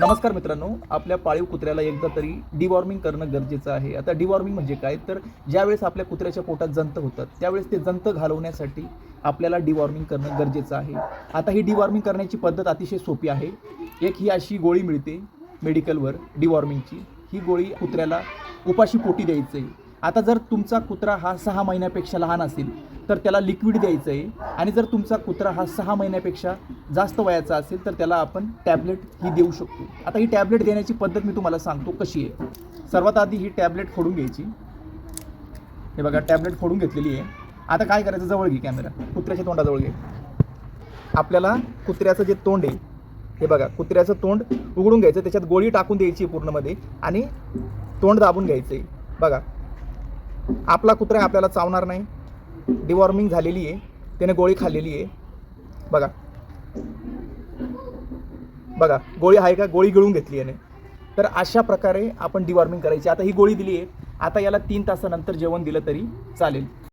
नमस्कार मित्रांनो आपल्या पाळीव कुत्र्याला एकदा तरी डिवॉर्मिंग करणं गरजेचं आहे. आता डिवॉर्मिंग म्हणजे काय? तर ज्यावेळेस आपल्या कुत्र्याच्या पोटात जंत होतात त्यावेळेस ते जंत घालवण्यासाठी आपल्याला डिवॉर्मिंग करणं गरजेचं आहे. आता ही डिवॉर्मिंग करण्याची पद्धत अतिशय सोपी आहे. एक ही अशी गोळी मिळते मेडिकलवर डिवॉर्मिंगची ही गोळी कुत्र्याला उपाशी पोटी द्यायचं आहे आता जर तुमचा कुत्रा हा सहा महिन्यापेक्षा लहान असेल तर त्याला लिक्विड द्यायचं आहे आणि जर तुमचा कुत्रा हा सहा महिन्यापेक्षा जास्त वयाचा असेल तर त्याला आपण टॅबलेट ही देऊ शकतो. आता ही टॅबलेट देण्याची पद्धत मी तुम्हाला सांगतो कशी आहे. सर्वात आधी ही टॅबलेट फोडून घ्यायची. हे बघा टॅबलेट फोडून घेतलेली आहे. आता काय करायचं? जवळ घे कॅमेरा. कुत्र्याच्या तोंडाजवळ घे. आपल्याला कुत्र्याचं जे तोंड आहे हे बघा कुत्र्याचं तोंड उघडून घ्यायचं त्याच्यात गोळी टाकून द्यायची आहे पूर्णमध्ये आणि तोंड दाबून घ्यायचं आहे बघा आपला कुत्रा आपल्याला चावणार नाही. डिवॉर्मिंग झालेली आहे. त्याने गोळी खाल्लेली आहे. बघा. बघा गोळी आहे का? गोळी गिळून घेतली याने. तर अशा प्रकारे आपण डिवॉर्मिंग करायची. आता ही गोळी दिली आहे. आता याला तीन तासानंतर जेवण दिलं तरी चालेल.